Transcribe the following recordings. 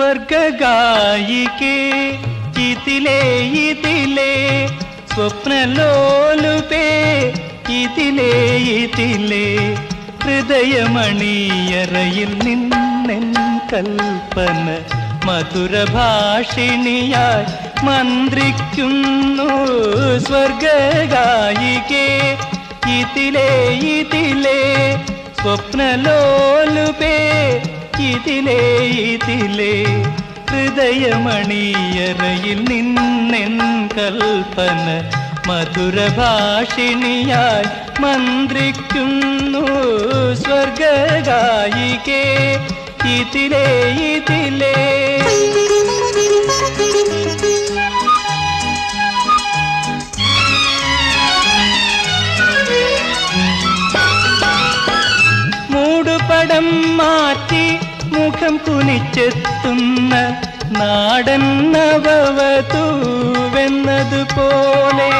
സ്വർഗായികേ ഇതിലേ ഇതിലേ സ്വപ്നലോലുപേ ഇതിലേ ഇതിലേ ഹൃദയമണിയറയിൽ നിന്നെൻ കൽപ്പന മധുരഭാഷിണിയായി മന്ത്രിക്കുന്നു. സ്വർഗായികേ ഇതിലേ ഇതിലേ സ്വപ്നലോലുപേ ഇതിലേ ഇതിലേ ഹൃദയമണിയറയിൽ നിന്നെൻ കൽപ്പന മധുരഭാഷിണിയായി മന്ത്രിക്കുന്നു സ്വർഗായികേ ഇതിലേ ഇതിലേ. മൂടുപടം മാറ്റി മുഖം കുനിച്ചെത്തുന്ന നാടൻ നവവധൂവെന്നതുപോലെ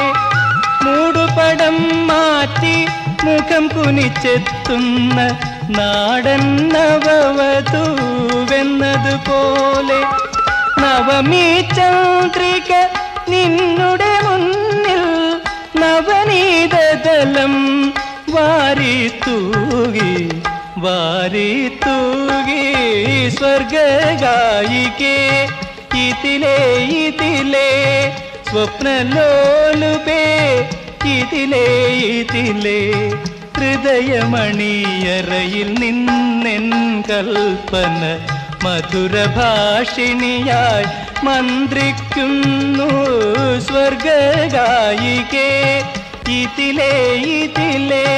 മൂടുപടം മാറ്റി മുഖം കുനിച്ചെത്തുന്ന നാടൻ നവവധൂവെന്നതുപോലെ നവമീ ചന്ദ്രിക നിന്നുടെ മുന്നിൽ നവനീതലം വാരി തൂകി വാരി സ്വർഗായികേ ഇതിലേ ഇതിലേ സ്വപ്നലോലുപേ ഇതിലേ ഇതിലേ ഹൃദയമണിയറയിൽ നിന്നെൻ കൽപ്പന മധുരഭാഷിണിയായി മന്ത്രിക്കുന്നു. സ്വർഗായികേ ഇതിലേ ഇതിലേ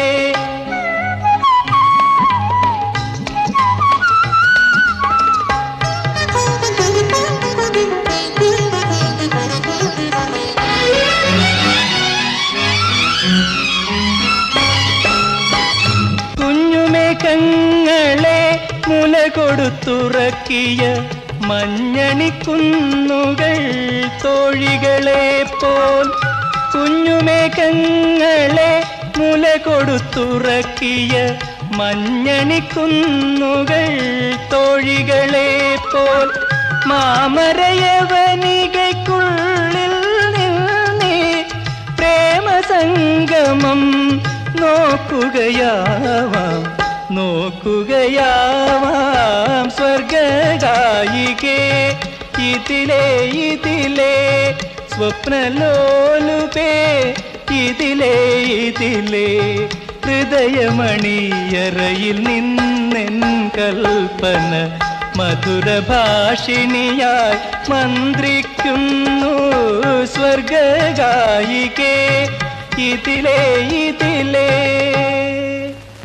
കൊടുത്തുറക്കിയ മഞ്ഞണിക്കുന്നുകൾ തോഴികളെ പോൽ കുഞ്ഞുമേഘങ്ങളെ മുല കൊടുത്തുറക്കിയ മഞ്ഞണിക്കുന്നുകൾ തോഴികളെ പോൽ മാമരയവനികയ്ക്കുള്ളിൽ നിന്നേ പ്രേമസംഗമം നോക്കുകയാവാം നോക്കുകയാവാം സ്വർഗായികേ ഇതിലേ ഇതിലേ സ്വപ്നലോലുപേ. ഇതിലേ ഇതിലേ ഹൃദയമണിയറയിൽ നിന്നെൻ കൽപ്പന മധുരഭാഷിണിയായി മന്ത്രിക്കുന്നു സ്വർഗായികേ ഇതിലേ ഇതിലേ.